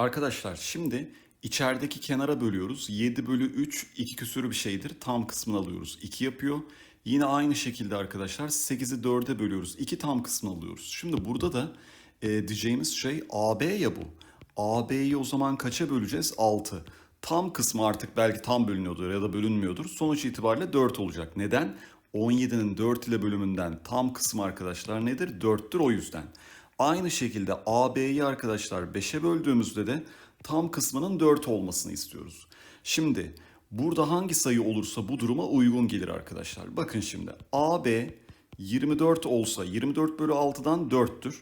Arkadaşlar şimdi içerideki kenara bölüyoruz. 7 bölü 3 2 küsürü bir şeydir. Tam kısmını alıyoruz. 2 yapıyor. Yine aynı şekilde arkadaşlar 8'i 4'e bölüyoruz. 2 tam kısmını alıyoruz. Şimdi burada da e, diyeceğimiz şey AB ya bu. AB'yi o zaman kaça böleceğiz? 6. Tam kısmı artık belki tam bölünüyordur ya da bölünmüyordur. Sonuç itibariyle 4 olacak. Neden? 17'nin 4 ile bölümünden tam kısmı arkadaşlar nedir? 4'tür o yüzden. Aynı şekilde AB'yi arkadaşlar 5'e böldüğümüzde de tam kısmının 4 olmasını istiyoruz. Şimdi burada hangi sayı olursa bu duruma uygun gelir arkadaşlar. Bakın şimdi AB 24 olsa 24 bölü 6'dan 4'tür.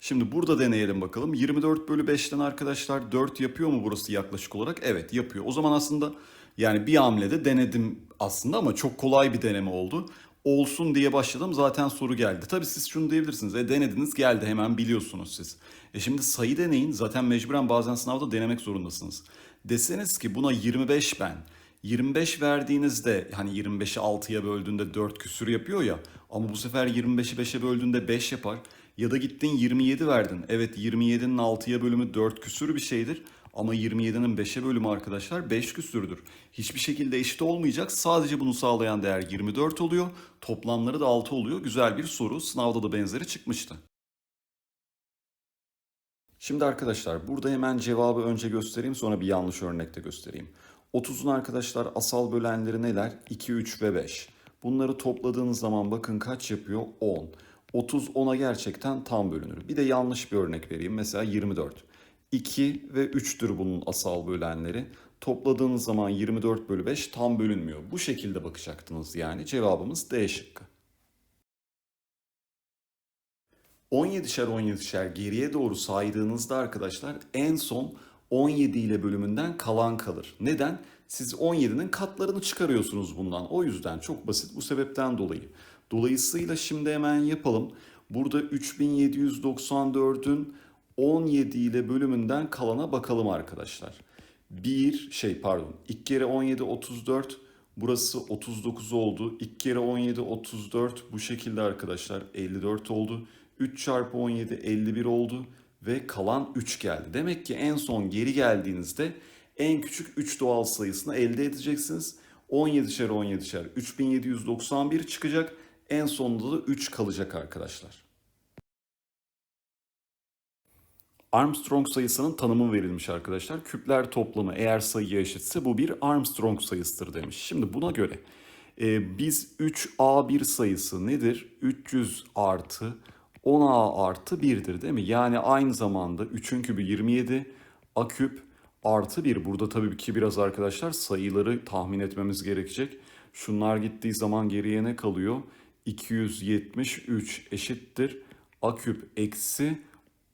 Şimdi burada deneyelim bakalım. 24 bölü 5'ten arkadaşlar 4 yapıyor mu burası yaklaşık olarak? Evet yapıyor. O zaman aslında yani bir hamlede denedim aslında ama çok kolay bir deneme oldu. Olsun diye başladım zaten soru geldi. Tabii siz şunu diyebilirsiniz. E denediniz geldi hemen biliyorsunuz siz. E şimdi sayı deneyin. Zaten mecburen bazen sınavda denemek zorundasınız. Deseniz ki buna 25 ben. 25 verdiğinizde hani 25'i 6'ya böldüğünde 4 küsür yapıyor ya. Ama bu sefer 25'i 5'e böldüğünde 5 yapar. Ya da gittin 27 verdin. Evet 27'nin 6'ya bölümü 4 küsür bir şeydir. Ama 27'nin 5'e bölümü arkadaşlar 5 küsürdür. Hiçbir şekilde eşit olmayacak. Sadece bunu sağlayan değer 24 oluyor. Toplamları da 6 oluyor. Güzel bir soru. Sınavda da benzeri çıkmıştı. Şimdi arkadaşlar burada hemen cevabı önce göstereyim sonra bir yanlış örnekte göstereyim. 30'un arkadaşlar asal bölenleri neler? 2, 3 ve 5. Bunları topladığınız zaman bakın kaç yapıyor? 10. 30 10'a gerçekten tam bölünür. Bir de yanlış bir örnek vereyim. Mesela 24. 2 ve 3'tür bunun asal bölenleri. Topladığınız zaman 24 bölü 5 tam bölünmüyor. Bu şekilde bakacaktınız yani. Cevabımız D şıkkı. 17'şer 17'şer geriye doğru saydığınızda arkadaşlar en son 17 ile bölümünden kalan kalır. Neden? Siz 17'nin katlarını çıkarıyorsunuz bundan. O yüzden çok basit bu sebepten dolayı. Dolayısıyla şimdi hemen yapalım. Burada 3794'ün 17 ile bölümünden kalana bakalım arkadaşlar. 1 şey pardon 2 kere 17 34 burası 39 oldu. 2 kere 17 34 bu şekilde arkadaşlar 54 oldu. 3 çarpı 17 51 oldu ve kalan 3 geldi. Demek ki en son geri geldiğinizde en küçük 3 doğal sayısını elde edeceksiniz. 17'şer 17'şer 3791 çıkacak. En sonunda da 3 kalacak arkadaşlar. Armstrong sayısının tanımı verilmiş arkadaşlar. Küpler toplamı eğer sayıya eşitse bu bir Armstrong sayısıdır demiş. Şimdi buna göre e, biz 3A1 sayısı nedir? 300 artı 10A artı 1'dir değil mi? Yani aynı zamanda 3'ün kübü 27, A küp artı 1. Burada tabii ki biraz arkadaşlar sayıları tahmin etmemiz gerekecek. Şunlar gittiği zaman geriye ne kalıyor? 273 eşittir. A küp eksi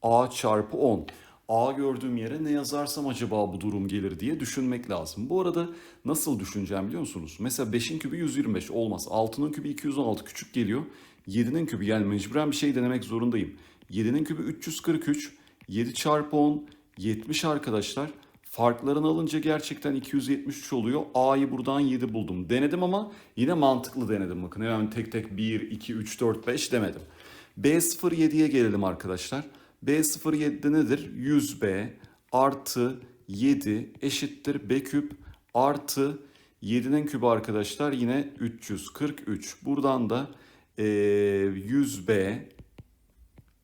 A çarpı 10. A gördüğüm yere ne yazarsam acaba bu durum gelir diye düşünmek lazım. Bu arada nasıl düşüneceğim biliyor musunuz? Mesela 5'in kübü 125 olmaz. 6'nın kübü 216 küçük geliyor. 7'nin kübü yani mecburen bir şey denemek zorundayım. 7'nin kübü 343. 7 çarpı 10 70 arkadaşlar. Farklarını alınca gerçekten 273 oluyor. A'yı buradan 7 buldum. Denedim ama yine mantıklı denedim. Bakın hemen tek tek 1, 2, 3, 4, 5 demedim. B07'ye gelelim arkadaşlar. B07'de nedir? 100B artı 7 eşittir B küp artı 7'nin kübü arkadaşlar yine 343. Buradan da e, 100B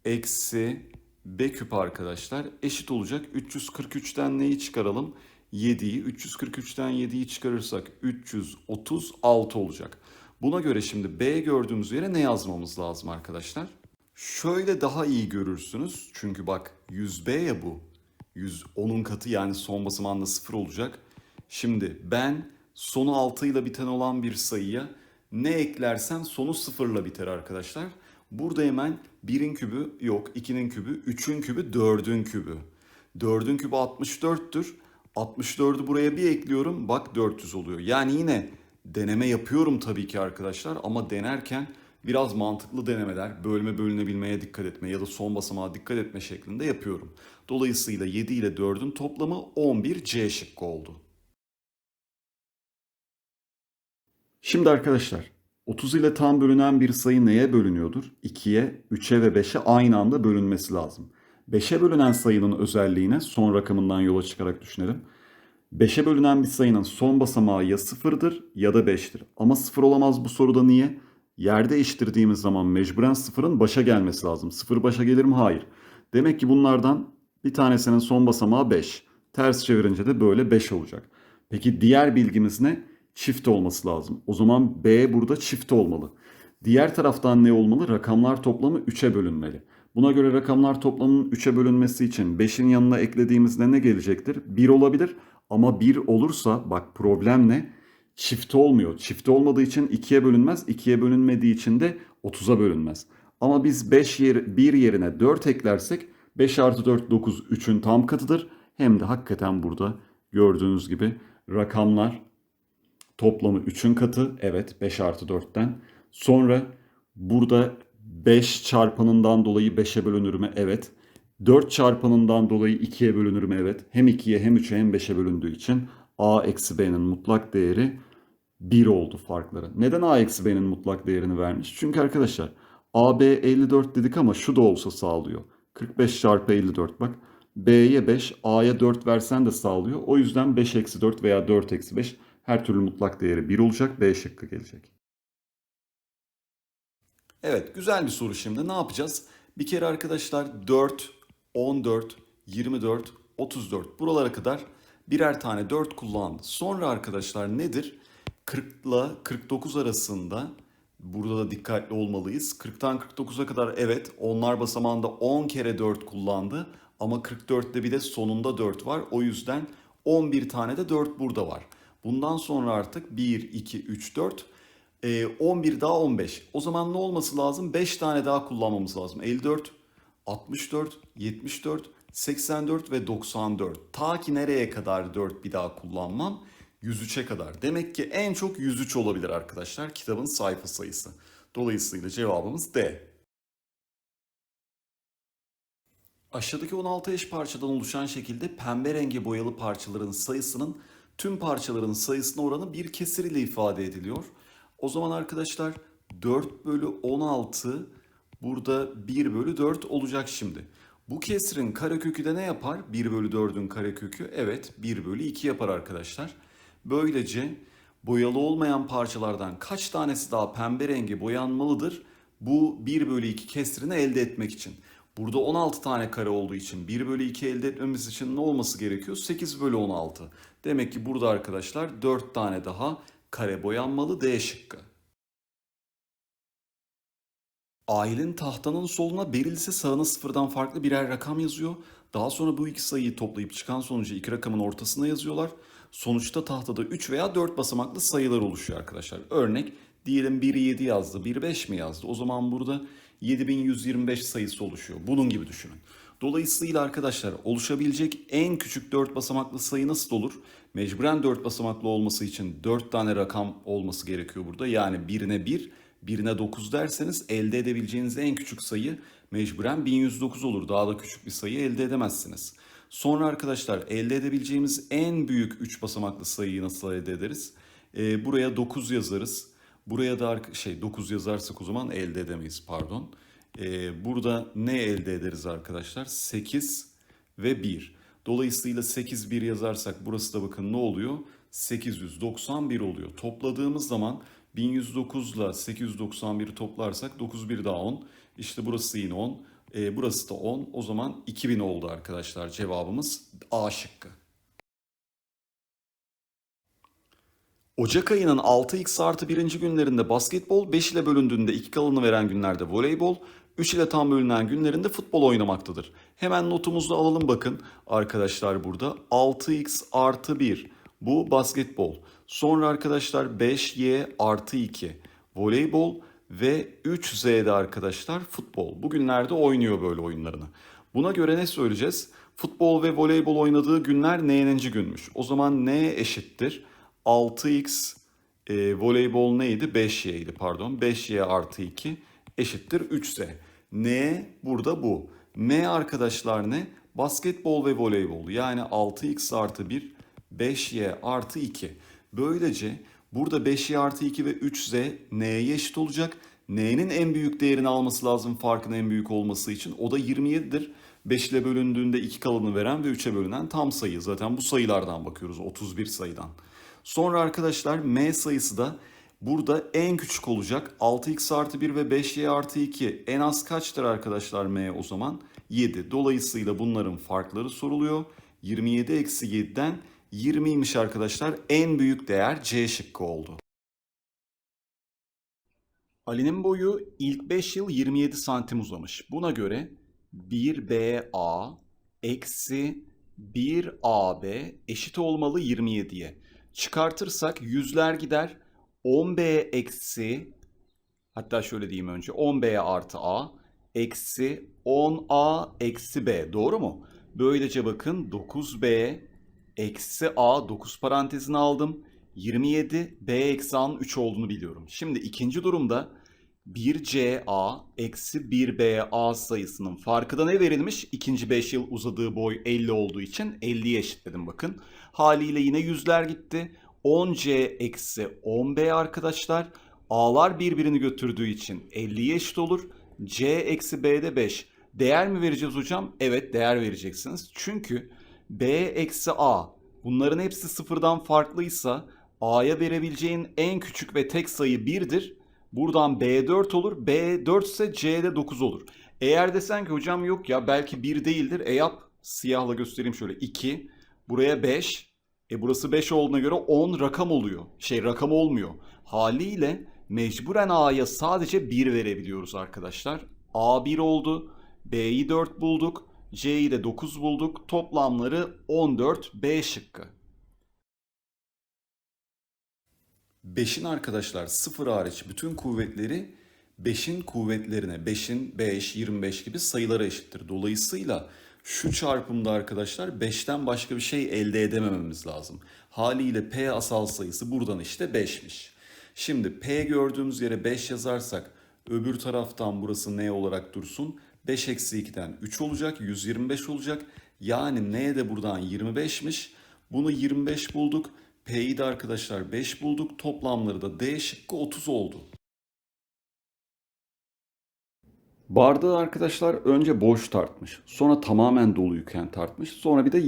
eksi B küp arkadaşlar eşit olacak. 343'ten neyi çıkaralım? 7'yi. 343'ten 7'yi çıkarırsak 336 olacak. Buna göre şimdi B gördüğümüz yere ne yazmamız lazım arkadaşlar? Şöyle daha iyi görürsünüz. Çünkü bak 100B ya bu. 100 onun katı yani son basamağında 0 olacak. Şimdi ben sonu 6 ile biten olan bir sayıya ne eklersem sonu 0 ile biter arkadaşlar. Burada hemen 1'in kübü yok, 2'nin kübü, 3'ün kübü, 4'ün kübü. 4'ün kübü 64'tür. 64'ü buraya bir ekliyorum. Bak 400 oluyor. Yani yine deneme yapıyorum tabii ki arkadaşlar ama denerken biraz mantıklı denemeler, bölme bölünebilmeye dikkat etme ya da son basamağa dikkat etme şeklinde yapıyorum. Dolayısıyla 7 ile 4'ün toplamı 11 C şıkkı oldu. Şimdi arkadaşlar 30 ile tam bölünen bir sayı neye bölünüyordur? 2'ye, 3'e ve 5'e aynı anda bölünmesi lazım. 5'e bölünen sayının özelliğine son rakamından yola çıkarak düşünelim. 5'e bölünen bir sayının son basamağı ya 0'dır ya da 5'tir. Ama 0 olamaz bu soruda niye? Yer değiştirdiğimiz zaman mecburen 0'ın başa gelmesi lazım. 0 başa gelir mi? Hayır. Demek ki bunlardan bir tanesinin son basamağı 5. Ters çevirince de böyle 5 olacak. Peki diğer bilgimiz ne? Çift olması lazım. O zaman B burada çift olmalı. Diğer taraftan ne olmalı? Rakamlar toplamı 3'e bölünmeli. Buna göre rakamlar toplamının 3'e bölünmesi için 5'in yanına eklediğimizde ne gelecektir? 1 olabilir ama 1 olursa bak problem ne? Çift olmuyor. Çift olmadığı için 2'ye bölünmez. 2'ye bölünmediği için de 30'a bölünmez. Ama biz 5 yer, 1 yerine 4 eklersek 5 artı 4 9 3'ün tam katıdır. Hem de hakikaten burada gördüğünüz gibi rakamlar toplamı 3'ün katı. Evet 5 artı 4'ten. Sonra burada 5 çarpanından dolayı 5'e bölünür mü? Evet. 4 çarpanından dolayı 2'ye bölünür mü? Evet. Hem 2'ye hem 3'e hem 5'e bölündüğü için a eksi b'nin mutlak değeri 1 oldu farkları. Neden a eksi b'nin mutlak değerini vermiş? Çünkü arkadaşlar AB 54 dedik ama şu da olsa sağlıyor. 45 çarpı 54 bak. B'ye 5, A'ya 4 versen de sağlıyor. O yüzden 5 eksi 4 veya 4 eksi 5 her türlü mutlak değeri 1 olacak. B şıkkı gelecek. Evet güzel bir soru şimdi. Ne yapacağız? Bir kere arkadaşlar 4, 14, 24, 34 buralara kadar birer tane 4 kullandı. Sonra arkadaşlar nedir? 40 ile 49 arasında burada da dikkatli olmalıyız. 40'tan 49'a kadar evet onlar basamağında 10 kere 4 kullandı. Ama 44'te bir de sonunda 4 var. O yüzden 11 tane de 4 burada var. Bundan sonra artık 1, 2, 3, 4 e, 11 daha 15. O zaman ne olması lazım? 5 tane daha kullanmamız lazım. 54, 64, 74, 84 ve 94. Ta ki nereye kadar 4 bir daha kullanmam? 103'e kadar. Demek ki en çok 103 olabilir arkadaşlar kitabın sayfa sayısı. Dolayısıyla cevabımız D. Aşağıdaki 16 eş parçadan oluşan şekilde pembe rengi boyalı parçaların sayısının tüm parçaların sayısına oranı bir kesir ile ifade ediliyor. O zaman arkadaşlar 4 bölü 16 burada 1 bölü 4 olacak şimdi. Bu kesirin karekökü de ne yapar? 1 bölü 4'ün karekökü evet 1 bölü 2 yapar arkadaşlar. Böylece boyalı olmayan parçalardan kaç tanesi daha pembe rengi boyanmalıdır? Bu 1 bölü 2 kesirini elde etmek için. Burada 16 tane kare olduğu için 1 bölü 2 elde etmemiz için ne olması gerekiyor? 8 bölü 16. Demek ki burada arkadaşlar 4 tane daha kare boyanmalı D şıkkı. Ailin tahtanın soluna berilse sağına sıfırdan farklı birer rakam yazıyor. Daha sonra bu iki sayıyı toplayıp çıkan sonucu iki rakamın ortasına yazıyorlar. Sonuçta tahtada 3 veya 4 basamaklı sayılar oluşuyor arkadaşlar. Örnek diyelim biri 7 yazdı, biri 5 mi yazdı? O zaman burada 7125 sayısı oluşuyor. Bunun gibi düşünün. Dolayısıyla arkadaşlar oluşabilecek en küçük 4 basamaklı sayı nasıl olur? Mecburen 4 basamaklı olması için 4 tane rakam olması gerekiyor burada. Yani birine 1, birine 9 derseniz elde edebileceğiniz en küçük sayı mecburen 1109 olur. Daha da küçük bir sayı elde edemezsiniz. Sonra arkadaşlar elde edebileceğimiz en büyük 3 basamaklı sayıyı nasıl elde ederiz? Ee, buraya 9 yazarız. Buraya da şey 9 yazarsak o zaman elde edemeyiz pardon. Ee, burada ne elde ederiz arkadaşlar? 8 ve 1. Dolayısıyla 8 1 yazarsak burası da bakın ne oluyor? 891 oluyor. Topladığımız zaman 1109 ile 891'i toplarsak 9 1 daha 10. İşte burası yine 10. E, burası da 10. O zaman 2000 oldu arkadaşlar. Cevabımız A şıkkı. Ocak ayının 6x artı 1. günlerinde basketbol, 5 ile bölündüğünde 2 kalanı veren günlerde voleybol, 3 ile tam bölünen günlerinde futbol oynamaktadır. Hemen notumuzu alalım bakın arkadaşlar burada. 6x artı 1 bu basketbol. Sonra arkadaşlar 5y artı 2 voleybol ve 3z'de arkadaşlar futbol. Bugünlerde oynuyor böyle oyunlarını. Buna göre ne söyleyeceğiz? Futbol ve voleybol oynadığı günler n'ninci günmüş. O zaman n eşittir 6x e, voleybol neydi? 5y'ydi pardon. 5y artı 2 eşittir 3z. N burada bu. M arkadaşlar ne? Basketbol ve voleybol. Yani 6x artı 1, 5y artı 2. Böylece burada 5y artı 2 ve 3z n'ye eşit olacak. N'nin en büyük değerini alması lazım farkın en büyük olması için. O da 27'dir. 5 ile bölündüğünde 2 kalanı veren ve 3'e bölünen tam sayı. Zaten bu sayılardan bakıyoruz 31 sayıdan. Sonra arkadaşlar m sayısı da burada en küçük olacak. 6x artı 1 ve 5y artı 2 en az kaçtır arkadaşlar m o zaman? 7. Dolayısıyla bunların farkları soruluyor. 27 eksi 7'den 20'ymiş arkadaşlar. En büyük değer C şıkkı oldu. Ali'nin boyu ilk 5 yıl 27 santim uzamış. Buna göre 1BA eksi 1AB eşit olmalı 27'ye. Çıkartırsak yüzler gider. 10B eksi hatta şöyle diyeyim önce 10B artı A eksi 10A eksi B doğru mu? Böylece bakın 9B eksi A 9 parantezine aldım. 27 B eksi A'nın 3 olduğunu biliyorum. Şimdi ikinci durumda 1CA eksi 1BA sayısının farkı da ne verilmiş? İkinci 5 yıl uzadığı boy 50 olduğu için 50'ye eşitledim bakın. Haliyle yine yüzler gitti. 10C eksi 10B arkadaşlar. A'lar birbirini götürdüğü için 50'ye eşit olur. C eksi B'de 5. Değer mi vereceğiz hocam? Evet değer vereceksiniz. Çünkü B eksi A bunların hepsi sıfırdan farklıysa A'ya verebileceğin en küçük ve tek sayı 1'dir. Buradan B4 olur. B4 ise C'de 9 olur. Eğer desen ki hocam yok ya belki 1 değildir. E yap. Siyahla göstereyim şöyle. 2. Buraya 5. E burası 5 olduğuna göre 10 rakam oluyor. Şey rakam olmuyor. Haliyle mecburen A'ya sadece 1 verebiliyoruz arkadaşlar. A 1 oldu. B'yi 4 bulduk. C'yi de 9 bulduk. Toplamları 14 B şıkkı. 5'in arkadaşlar 0 hariç bütün kuvvetleri 5'in kuvvetlerine 5'in 5, 25 gibi sayılara eşittir. Dolayısıyla şu çarpımda arkadaşlar 5'ten başka bir şey elde edemememiz lazım. Haliyle P asal sayısı buradan işte 5'miş. Şimdi P gördüğümüz yere 5 yazarsak öbür taraftan burası ne olarak dursun? 5 eksi 2'den 3 olacak, 125 olacak. Yani N de buradan 25'miş. Bunu 25 bulduk. P'yi de arkadaşlar 5 bulduk. Toplamları da D şıkkı 30 oldu. Bardağı arkadaşlar önce boş tartmış. Sonra tamamen doluyken tartmış. Sonra bir de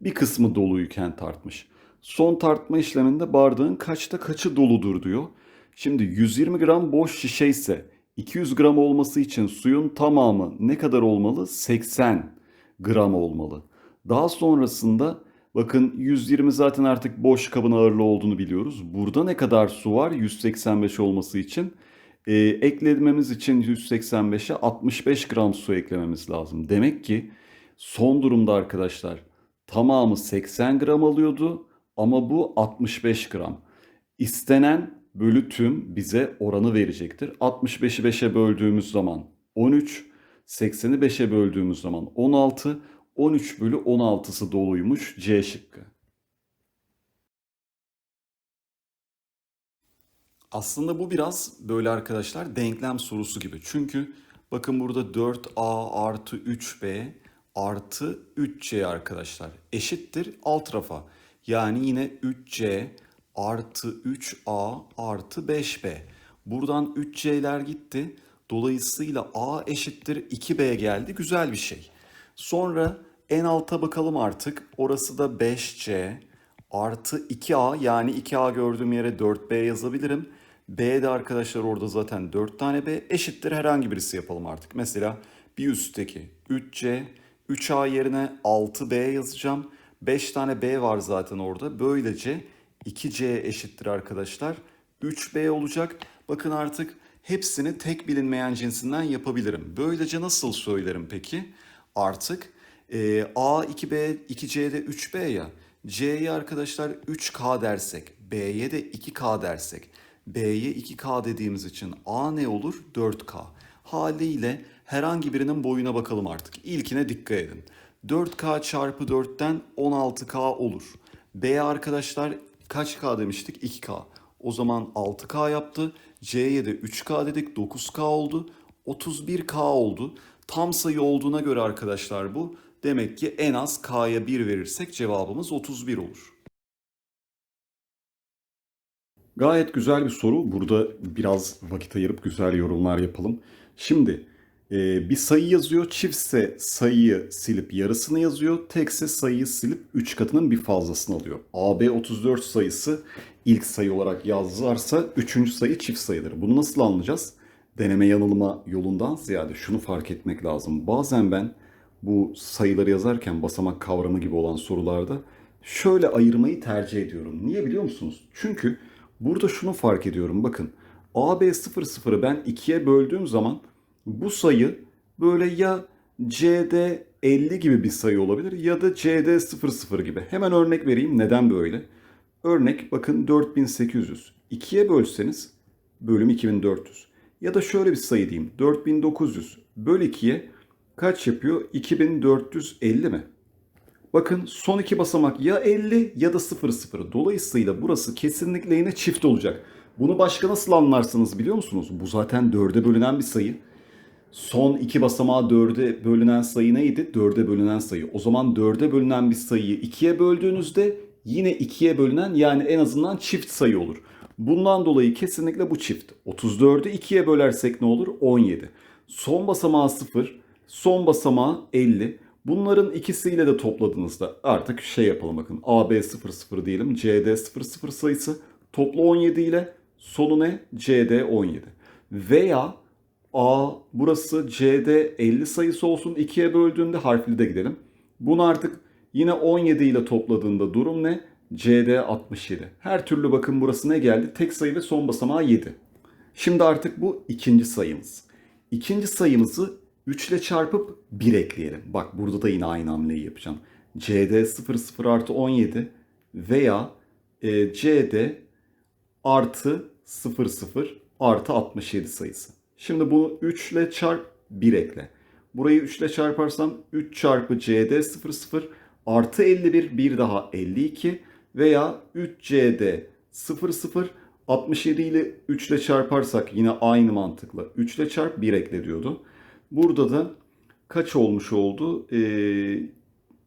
bir kısmı doluyken tartmış. Son tartma işleminde bardağın kaçta kaçı doludur diyor. Şimdi 120 gram boş şişe ise 200 gram olması için suyun tamamı ne kadar olmalı? 80 gram olmalı. Daha sonrasında bakın 120 zaten artık boş kabın ağırlığı olduğunu biliyoruz. Burada ne kadar su var? 185 olması için. Ee, eklememiz için 185'e 65 gram su eklememiz lazım. Demek ki son durumda arkadaşlar tamamı 80 gram alıyordu ama bu 65 gram. İstenen bölü tüm bize oranı verecektir. 65'i 5'e böldüğümüz zaman 13, 80'i 5'e böldüğümüz zaman 16, 13 bölü 16'sı doluymuş C şıkkı. Aslında bu biraz böyle arkadaşlar denklem sorusu gibi. Çünkü bakın burada 4A artı 3B artı 3C arkadaşlar eşittir alt rafa. Yani yine 3C artı 3A artı 5B. Buradan 3C'ler gitti. Dolayısıyla A eşittir 2B geldi. Güzel bir şey. Sonra en alta bakalım artık. Orası da 5C artı 2A yani 2A gördüğüm yere 4B yazabilirim. B de arkadaşlar orada zaten 4 tane B eşittir herhangi birisi yapalım artık. Mesela bir üstteki 3C, 3A yerine 6B yazacağım. 5 tane B var zaten orada. Böylece 2C eşittir arkadaşlar. 3B olacak. Bakın artık hepsini tek bilinmeyen cinsinden yapabilirim. Böylece nasıl söylerim peki? Artık e, A 2B 2C'de 3B ya. C'ye arkadaşlar 3K dersek, B'ye de 2K dersek, B'ye 2K dediğimiz için A ne olur? 4K. Haliyle herhangi birinin boyuna bakalım artık. İlkine dikkat edin. 4K çarpı 4'ten 16K olur. B arkadaşlar kaç K demiştik? 2K. O zaman 6K yaptı. C'ye de 3K dedik 9K oldu. 31K oldu. Tam sayı olduğuna göre arkadaşlar bu. Demek ki en az K'ya 1 verirsek cevabımız 31 olur. Gayet güzel bir soru. Burada biraz vakit ayırıp güzel yorumlar yapalım. Şimdi Ee, bir sayı yazıyor. Çiftse sayıyı silip yarısını yazıyor. Tekse sayıyı silip 3 katının bir fazlasını alıyor. AB 34 sayısı ilk sayı olarak yazarsa 3. sayı çift sayıdır. Bunu nasıl anlayacağız? Deneme yanılma yolundan ziyade şunu fark etmek lazım. Bazen ben bu sayıları yazarken basamak kavramı gibi olan sorularda şöyle ayırmayı tercih ediyorum. Niye biliyor musunuz? Çünkü burada şunu fark ediyorum. Bakın AB 00'ı ben 2'ye böldüğüm zaman bu sayı böyle ya CD 50 gibi bir sayı olabilir ya da CD 00 gibi. Hemen örnek vereyim neden böyle. Örnek bakın 4800. 2'ye bölseniz bölüm 2400. Ya da şöyle bir sayı diyeyim. 4900 böl 2'ye kaç yapıyor? 2450 mi? Bakın son iki basamak ya 50 ya da 00. Dolayısıyla burası kesinlikle yine çift olacak. Bunu başka nasıl anlarsınız biliyor musunuz? Bu zaten 4'e bölünen bir sayı. Son iki basamağı 4'e bölünen sayı neydi? 4'e bölünen sayı. O zaman 4'e bölünen bir sayıyı 2'ye böldüğünüzde yine 2'ye bölünen yani en azından çift sayı olur. Bundan dolayı kesinlikle bu çift. 34'ü 2'ye bölersek ne olur? 17. Son basamağı 0, son basamağı 50. Bunların ikisiyle de topladığınızda artık şey yapalım bakın. AB 00 diyelim. CD 00 sayısı toplu 17 ile sonu ne? CD 17. Veya A burası CD 50 sayısı olsun. 2'ye böldüğünde harfli de gidelim. Bunu artık yine 17 ile topladığında durum ne? CD 67. Her türlü bakın burası ne geldi? Tek sayı ve son basamağı 7. Şimdi artık bu ikinci sayımız. İkinci sayımızı 3 ile çarpıp 1 ekleyelim. Bak burada da yine aynı hamleyi yapacağım. CD 00 artı 17 veya e, CD artı 00 artı 67 sayısı. Şimdi bunu 3 ile çarp 1 ekle. Burayı 3 ile çarparsam 3 çarpı CD 00 artı 51 bir daha 52 veya 3 CD 00 67 ile 3 ile çarparsak yine aynı mantıkla 3 ile çarp 1 ekle diyordu. Burada da kaç olmuş oldu? Ee,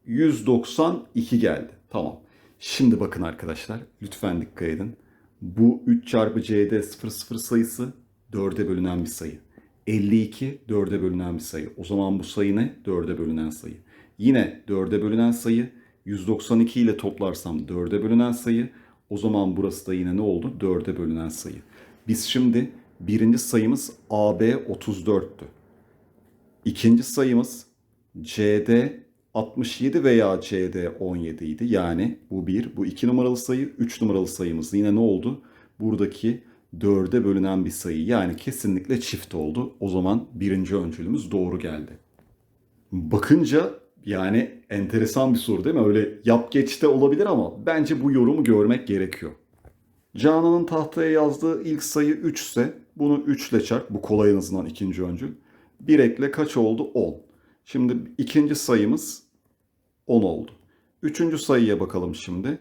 192 geldi. Tamam. Şimdi bakın arkadaşlar lütfen dikkat edin. Bu 3 çarpı CD 00 sayısı 4'e bölünen bir sayı. 52 4'e bölünen bir sayı. O zaman bu sayı ne? 4'e bölünen sayı. Yine 4'e bölünen sayı. 192 ile toplarsam 4'e bölünen sayı. O zaman burası da yine ne oldu? 4'e bölünen sayı. Biz şimdi birinci sayımız AB 34'tü. İkinci sayımız CD 67 veya CD 17 idi. Yani bu bir, bu iki numaralı sayı, üç numaralı sayımız yine ne oldu? Buradaki 4'e bölünen bir sayı. Yani kesinlikle çift oldu. O zaman birinci öncülümüz doğru geldi. Bakınca yani enteresan bir soru değil mi? Öyle yap geçte olabilir ama bence bu yorumu görmek gerekiyor. Canan'ın tahtaya yazdığı ilk sayı 3 ise bunu 3 ile çarp. Bu kolay en azından ikinci öncül. 1 ekle kaç oldu? 10. Şimdi ikinci sayımız 10 oldu. Üçüncü sayıya bakalım şimdi.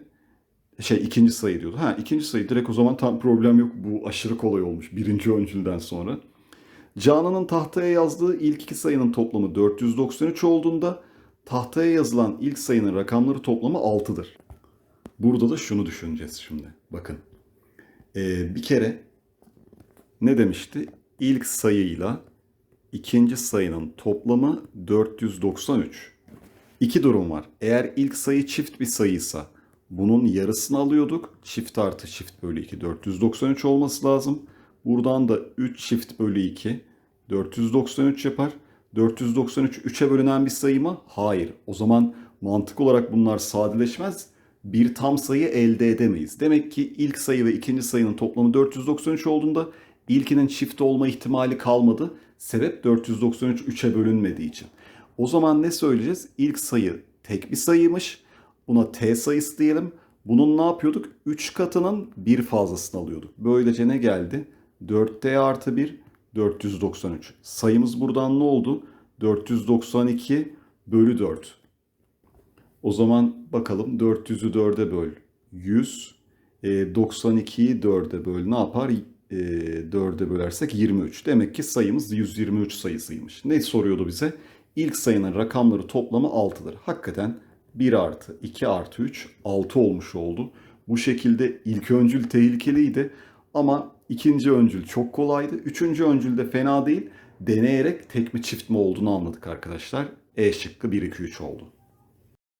Şey ikinci sayı diyordu. Ha ikinci sayı direkt o zaman tam problem yok. Bu aşırı kolay olmuş birinci öncülden sonra. Canan'ın tahtaya yazdığı ilk iki sayının toplamı 493 olduğunda tahtaya yazılan ilk sayının rakamları toplamı 6'dır. Burada da şunu düşüneceğiz şimdi. Bakın. Ee, bir kere ne demişti? İlk sayıyla ikinci sayının toplamı 493. İki durum var. Eğer ilk sayı çift bir sayıysa bunun yarısını alıyorduk. Çift artı çift bölü 2 493 olması lazım. Buradan da 3 çift bölü 2 493 yapar. 493 3'e bölünen bir sayı mı? Hayır. O zaman mantık olarak bunlar sadeleşmez. Bir tam sayı elde edemeyiz. Demek ki ilk sayı ve ikinci sayının toplamı 493 olduğunda ilkinin çift olma ihtimali kalmadı. Sebep 493 3'e bölünmediği için. O zaman ne söyleyeceğiz? İlk sayı tek bir sayıymış. Buna t sayısı diyelim. Bunun ne yapıyorduk? 3 katının bir fazlasını alıyorduk. Böylece ne geldi? 4t artı 1 493. Sayımız buradan ne oldu? 492 bölü 4. O zaman bakalım 400'ü 4'e böl. 100. E, 92'yi 4'e böl. Ne yapar? E, 4'e bölersek 23. Demek ki sayımız 123 sayısıymış. Ne soruyordu bize? İlk sayının rakamları toplamı 6'dır. Hakikaten 1 artı 2 artı 3 6 olmuş oldu. Bu şekilde ilk öncül tehlikeliydi ama ikinci öncül çok kolaydı. Üçüncü öncül de fena değil. deneyerek tek mi çift mi olduğunu anladık arkadaşlar. E şıkkı 1 2 3 oldu.